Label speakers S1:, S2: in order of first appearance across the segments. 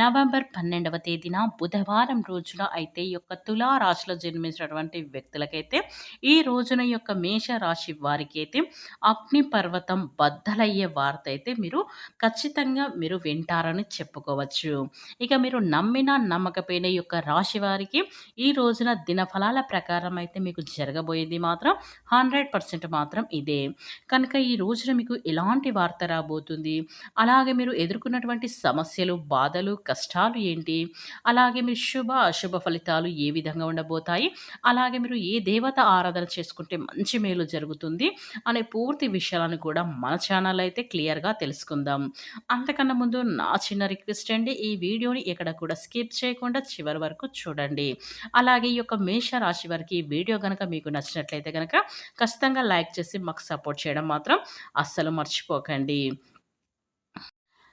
S1: November పన్నెండవ తేదీన బుధవారం రోజున అయితే ఈ యొక్క తులారాశిలో జన్మించినటువంటి వ్యక్తులకైతే ఈ రోజున యొక్క మేషరాశి వారికి అయితే అగ్ని పర్వతం బద్దలయ్యే వార్త అయితే మీరు ఖచ్చితంగా మీరు వింటారని చెప్పుకోవచ్చు. ఇక మీరు నమ్మిన నమ్మకపోయిన యొక్క రాశి వారికి ఈ రోజున దినఫలాల ప్రకారం అయితే మీకు జరగబోయేది మాత్రం హండ్రెడ్ పర్సెంట్ మాత్రం ఇదే. కనుక ఈ రోజున మీకు ఎలాంటి వార్త రాబోతుంది? అలాగే మీరు ఎదుర్కొన్నటువంటి సమస్యలు బాధలు కష్టాలు ఏంటి? అలాగే మీరు శుభ అశుభ ఫలితాలు ఏ విధంగా ఉండబోతాయి? అలాగే మీరు ఏ దేవత ఆరాధన చేసుకుంటే మంచి మేలు జరుగుతుంది? అనే పూర్తి విషయాలను కూడా మన ఛానల్ అయితే క్లియర్గా తెలుసుకుందాం. అంతకన్నా ముందు నా చిన్న రిక్వెస్ట్ అండి ఈ వీడియోని ఎక్కడ కూడా స్కిప్ చేయకుండా చివరి వరకు చూడండి. అలాగే ఈ యొక్క మేష రాశి వారికి ఈ వీడియో కనుక మీకు నచ్చినట్లయితే కనుక ఖచ్చితంగా లైక్ చేసి మాకు సపోర్ట్ చేయడం మాత్రం అస్సలు మర్చిపోకండి.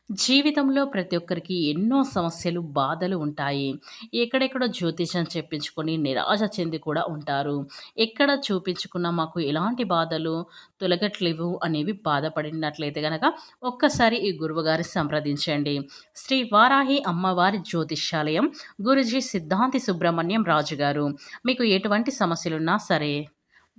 S1: జీవితంలో ప్రతి ఒక్కరికి ఎన్నో సమస్యలు బాధలు ఉంటాయి. ఎక్కడెక్కడో జ్యోతిషం చెప్పించుకొని నిరాశ చెంది కూడా ఉంటారు. ఎక్కడ చూపించుకున్న మాకు ఎలాంటి బాధలు తొలగట్లేవు అనేవి బాధపడినట్లయితే గనక ఒక్కసారి ఈ గురువుగారి సంప్రదించండి. శ్రీ వారాహి అమ్మవారి జ్యోతిష్యాలయం గురుజీ సిద్ధాంతి సుబ్రహ్మణ్యం రాజు గారు మీకు ఎటువంటి సమస్యలున్నా సరే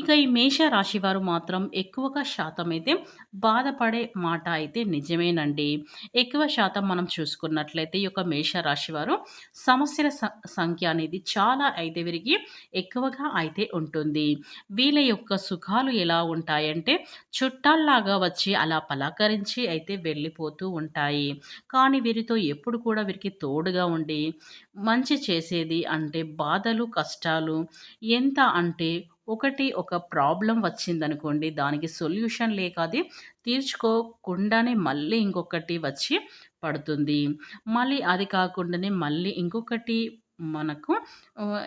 S1: ఇక ఈ మేష రాశి వారు మాత్రం ఎక్కువగా శాతం అయితే బాధపడే మాట అయితే నిజమేనండి. ఎక్కువ శాతం మనం చూసుకున్నట్లయితే ఈ యొక్క మేష రాశి వారు సమస్యల సంఖ్య అనేది చాలా అయితే వీరికి ఎక్కువగా అయితే ఉంటుంది. వీళ్ళ యొక్క సుఖాలు ఎలా ఉంటాయంటే చుట్టాల్లాగా వచ్చి అలా పలకరించి అయితే వెళ్ళిపోతూ ఉంటాయి. కానీ వీరితో ఎప్పుడు కూడా వీరికి తోడుగా ఉండి మంచి చేసేది అంటే బాధలు కష్టాలు ఎంత అంటే ఒకటి ఒక ప్రాబ్లం వచ్చిందనుకోండి దానికి సొల్యూషన్ లేక అది తీర్చుకోకుండానే మళ్ళీ ఇంకొకటి వచ్చి పడుతుంది. మళ్ళీ అది కాకుండానే మళ్ళీ ఇంకొకటి మనకు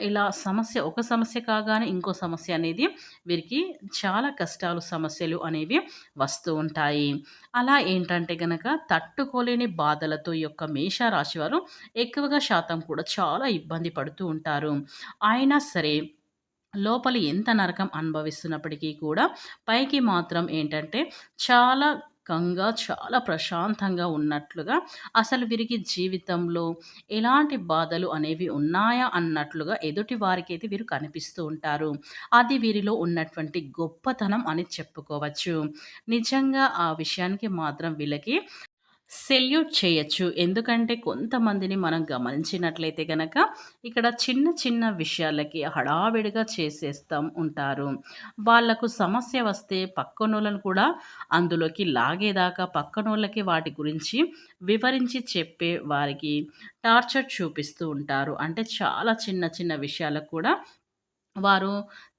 S1: ఇలా సమస్య ఒక సమస్య కాగానే ఇంకో సమస్య అనేది వీరికి చాలా కష్టాలు సమస్యలు అనేవి వస్తూ ఉంటాయి. అలా ఏంటంటే కనుక తట్టుకోలేని బాధలతో యొక్క మేషరాశి వారు ఎక్కువగా శాతం కూడా చాలా ఇబ్బంది పడుతూ ఉంటారు. అయినా సరే లోపల ఎంత నరకం అనుభవిస్తున్నప్పటికీ కూడా పైకి మాత్రం ఏంటంటే చాలా కంగా చాలా ప్రశాంతంగా ఉన్నట్లుగా అసలు వీరికి జీవితంలో ఎలాంటి బాధలు అనేవి ఉన్నాయా అన్నట్లుగా ఎదుటి వారికి అయితే వీరు కనిపిస్తూ ఉంటారు. అది వీరిలో ఉన్నటువంటి గొప్పతనం అని చెప్పుకోవచ్చు. నిజంగా ఆ విషయానికి మాత్రం వీళ్ళకి సెల్యూట్ చేయొచ్చు. ఎందుకంటే కొంతమందిని మనం గమనించినట్లయితే కనుక ఇక్కడ చిన్న చిన్న విషయాలకి హడావిడిగా చేసేస్తాం ఉంటారు. వాళ్ళకు సమస్య వస్తే పక్కనోళ్ళను కూడా అందులోకి లాగేదాకా పక్కనోళ్ళకి వాటి గురించి వివరించి చెప్పే వారికి టార్చర్ చూపిస్తూ ఉంటారు. అంటే చాలా చిన్న చిన్న విషయాలకు కూడా వారు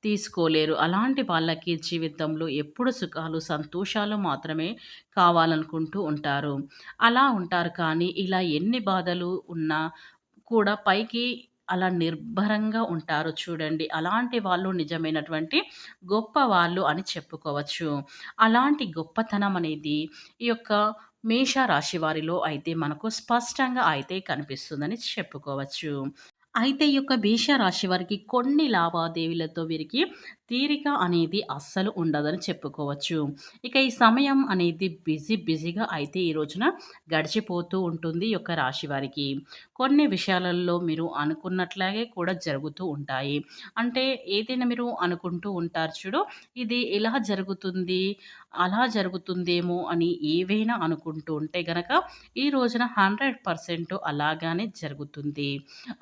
S1: తీసుకోలేరు. అలాంటి వాళ్ళకి జీవితంలో ఎప్పుడు సుఖాలు సంతోషాలు మాత్రమే కావాలనుకుంటూ ఉంటారు. అలా ఉంటారు కానీ ఇలా ఎన్ని బాధలు ఉన్నా కూడా పైకి అలా నిర్భరంగా ఉంటారు చూడండి. అలాంటి వాళ్ళు నిజమైనటువంటి గొప్ప వాళ్ళు అని చెప్పుకోవచ్చు. అలాంటి గొప్పతనం అనేది ఈ యొక్క మేష రాశి వారిలో అయితే మనకు స్పష్టంగా అయితే కనిపిస్తుందని చెప్పుకోవచ్చు. అయితే ఈ యొక్క రాశి వారికి కొన్ని లావాదేవీలతో వీరికి తీరిక అనేది అస్సలు ఉండదని చెప్పుకోవచ్చు. ఇక ఈ సమయం అనేది బిజీ బిజీగా అయితే ఈ రోజున గడిచిపోతూ ఉంటుంది ఈ యొక్క రాశి వారికి. కొన్ని విషయాలలో మీరు అనుకున్నట్లాగే కూడా జరుగుతూ ఉంటాయి. అంటే ఏదైనా మీరు అనుకుంటూ ఉంటారు చూడు ఇది ఎలా జరుగుతుంది? అలా జరుగుతుందేమో అని ఏవైనా అనుకుంటూ ఉంటే గనక ఈ రోజున హండ్రెడ్ పర్సెంట్ అలాగానే జరుగుతుంది.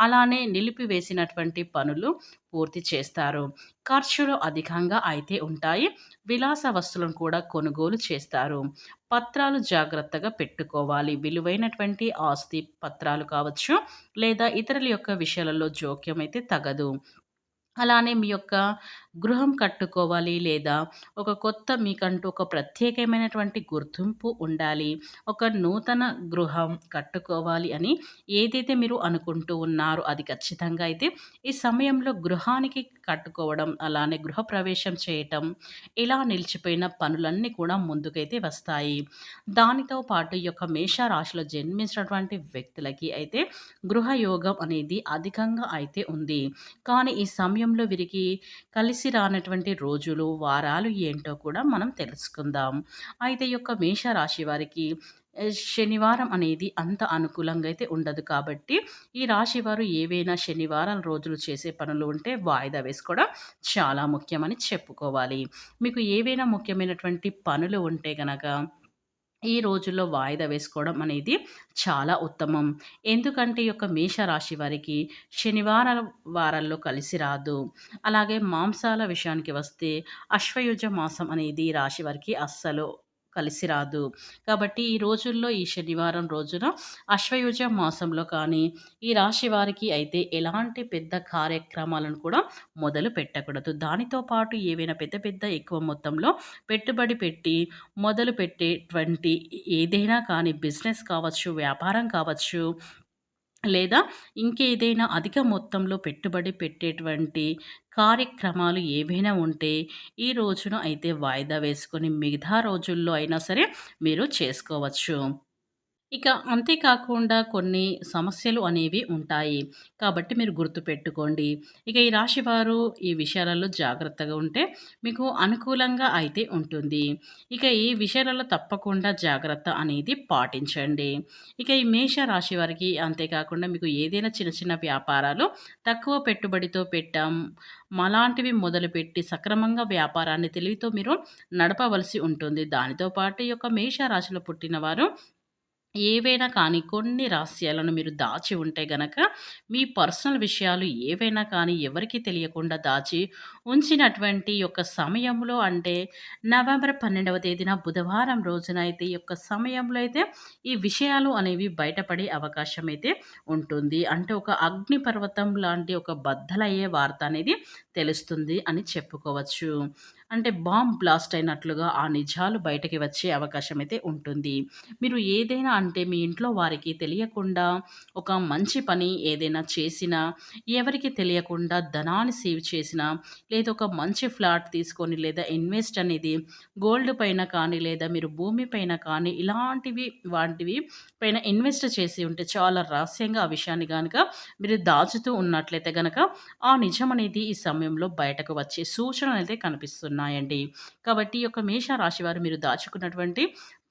S1: అలానే నిలిపివేసినటువంటి పనులు పూర్తి చేస్తారు. ఖర్చులు అధికంగా అయితే ఉంటాయి. విలాస వస్తువులను కూడా కొనుగోలు చేస్తారు. పత్రాలు జాగ్రత్తగా పెట్టుకోవాలి. విలువైనటువంటి ఆస్తి పత్రాలు కావచ్చు లేదా ఇతరుల యొక్క విషయాలలో జోక్యం అయితే తగదు. అలానే మీ యొక్క గృహం కట్టుకోవాలి లేదా ఒక కొత్త మీకంటూ ఒక ప్రత్యేకమైనటువంటి గుర్తింపు ఉండాలి. ఒక నూతన గృహం కట్టుకోవాలి అని ఏదైతే మీరు అనుకుంటూ ఉన్నారో అది ఖచ్చితంగా అయితే ఈ సమయంలో గృహానికి కట్టుకోవడం అలానే గృహప్రవేశం చేయటం ఇలా నిలిచిపోయిన పనులన్నీ కూడా ముందుకైతే వస్తాయి. దానితో పాటు ఈ యొక్క మేషరాశిలో జన్మించినటువంటి వ్యక్తులకి అయితే గృహయోగం అనేది అధికంగా అయితే ఉంది. కానీ ఈ సమయం సమయంలో వీరికి కలిసి రానటువంటి రోజులు వారాలు ఏంటో కూడా మనం తెలుసుకుందాం. అయితే యొక్క మేషరాశి వారికి శనివారం అనేది అంత అనుకూలంగా అయితే ఉండదు కాబట్టి ఈ రాశి వారు ఏవైనా శనివారం రోజులు చేసే పనులు ఉంటే వాయిదా వేసుకోవడం చాలా ముఖ్యమని చెప్పుకోవాలి. మీకు ఏవైనా ముఖ్యమైనటువంటి పనులు ఉంటే కనుక ఈ రోజుల్లో వాయిదా వేసుకోవడం అనేది చాలా ఉత్తమం. ఎందుకంటే ఈ యొక్క మేషరాశి వారికి శనివారం వారాల్లో కలిసి రాదు. అలాగే మాంసాల విషయానికి వస్తే అశ్వయుజ మాసం అనేది రాశి వారికి అస్సలు కలిసి రాదు. కాబట్టి ఈ రోజుల్లో ఈ శనివారం రోజున అశ్వయుజ మాసంలో కానీ ఈ రాశి వారికి అయితే ఎలాంటి పెద్ద కార్యక్రమాలను కూడా మొదలు పెట్టకూడదు. దానితో పాటు ఏవైనా పెద్ద పెద్ద ఎక్కువ మొత్తంలో పెట్టుబడి పెట్టి మొదలు పెట్టేటువంటి ఏదైనా కానీ బిజినెస్ కావచ్చు వ్యాపారం కావచ్చు లేదా ఇంకేదైనా అధిక మొత్తంలో పెట్టుబడి పెట్టేటువంటి కార్యక్రమాలు ఏవైనా ఉంటే ఈ రోజున అయితే వాయిదా వేసుకొని మిగతా రోజుల్లో అయినా సరే మీరు చేసుకోవచ్చు. ఇక అంతేకాకుండా కొన్ని సమస్యలు అనేవి ఉంటాయి. కాబట్టి మీరు గుర్తుపెట్టుకోండి. ఇక ఈ రాశివారు ఈ విషయాలలో జాగ్రత్తగా ఉంటే మీకు అనుకూలంగా అయితే ఉంటుంది. ఇక ఈ విషయాలలో తప్పకుండా జాగ్రత్త అనేది పాటించండి. ఇక ఈ మేష రాశి వారికి అంతేకాకుండా మీకు ఏదైనా చిన్న చిన్న వ్యాపారాలు తక్కువ పెట్టుబడితో పెట్టాం మలాంటివి మొదలుపెట్టి సక్రమంగా వ్యాపారాన్ని తెలివితో మీరు నడపవలసి ఉంటుంది. దానితో పాటు ఈ యొక్క మేష రాశిలో పుట్టిన వారు ఏవైనా కానీ కొన్ని రహస్యాలను మీరు దాచి ఉంటే గనక మీ పర్సనల్ విషయాలు ఏవైనా కానీ ఎవరికి తెలియకుండా దాచి ఉంచినటువంటి యొక్క సమయంలో అంటే నవంబర్ పన్నెండవ తేదీన బుధవారం రోజున అయితే ఈ యొక్క సమయంలో అయితే ఈ విషయాలు అనేవి బయటపడే అవకాశం అయితే ఉంటుంది. అంటే ఒక అగ్ని పర్వతం లాంటి ఒక బద్దలయ్యే వార్త అనేది తెలుస్తుంది అని చెప్పుకోవచ్చు. అంటే బాంబ్ బ్లాస్ట్ అయినట్లుగా ఆ నిజాలు బయటకి వచ్చే అవకాశం అయితే ఉంటుంది. మీరు ఏదైనా అంటే మీ ఇంట్లో వారికి తెలియకుండా ఒక మంచి పని ఏదైనా చేసినా ఎవరికి తెలియకుండా ధనాన్ని సేవ్ చేసినా లేదా ఒక మంచి ఫ్లాట్ తీసుకొని లేదా ఇన్వెస్ట్ అనేది గోల్డ్ పైన కానీ లేదా మీరు భూమి పైన కానీ ఇలాంటివి వాటివి పైన ఇన్వెస్ట్ చేసి ఉంటే చాలా రహస్యంగా ఆ విషయాన్ని కనుక మీరు దాచుతూ ఉన్నట్లయితే కనుక ఆ నిజం అనేది ఈ సమయంలో బయటకు వచ్చే సూచనలు అయితే కనిపిస్తున్నాయి. ఉన్నాయండి. కాబట్టి ఈ యొక్క మేష రాశి వారు మీరు దాచుకున్నటువంటి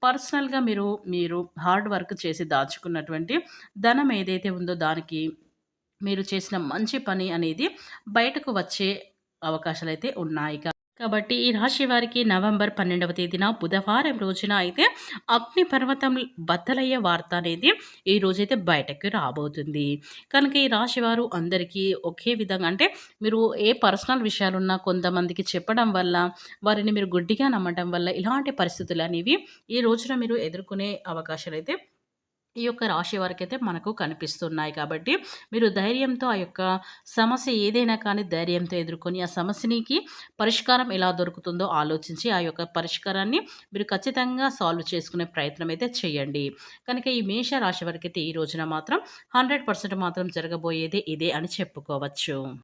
S1: పర్సనల్గా మీరు మీరు హార్డ్ వర్క్ చేసి దాచుకున్నటువంటి ధనం ఏదైతే ఉందో దానికి మీరు చేసిన మంచి పని అనేది బయటకు వచ్చే అవకాశాలు అయితే ఉన్నాయి. కాబట్టి ఈ రాశి వారికి నవంబర్ పన్నెండవ తేదీన బుధవారం రోజున అయితే అగ్ని పర్వతం బద్దలయ్యే వార్త అనేది ఈ రోజైతే బయటకు రాబోతుంది. కనుక ఈ రాశి వారు అందరికీ ఒకే విధంగా అంటే మీరు ఏ పర్సనల్ విషయాలున్నా కొంతమందికి చెప్పడం వల్ల వారిని మీరు గుడ్డిగా నమ్మడం వల్ల ఇలాంటి పరిస్థితులు అనేవి ఈ రోజున మీరు ఎదుర్కొనే అవకాశాలు అయితే ఈ యొక్క రాశి వారికి అయితే మనకు కనిపిస్తున్నాయి కాబట్టి మీరు ధైర్యంతో ఆ యొక్క సమస్య ఏదైనా కానీ ధైర్యంతో ఎదుర్కొని ఆ సమస్యనికి పరిష్కారం ఎలా దొరుకుతుందో ఆలోచించి ఆ యొక్క పరిష్కారాన్ని మీరు ఖచ్చితంగా సాల్వ్ చేసుకునే ప్రయత్నం అయితే చేయండి. కనుక ఈ మేష రాశి వారికి అయితే ఈ రోజున మాత్రం హండ్రెడ్ పర్సెంట్ మాత్రం జరగబోయేది ఇదే అని చెప్పుకోవచ్చు.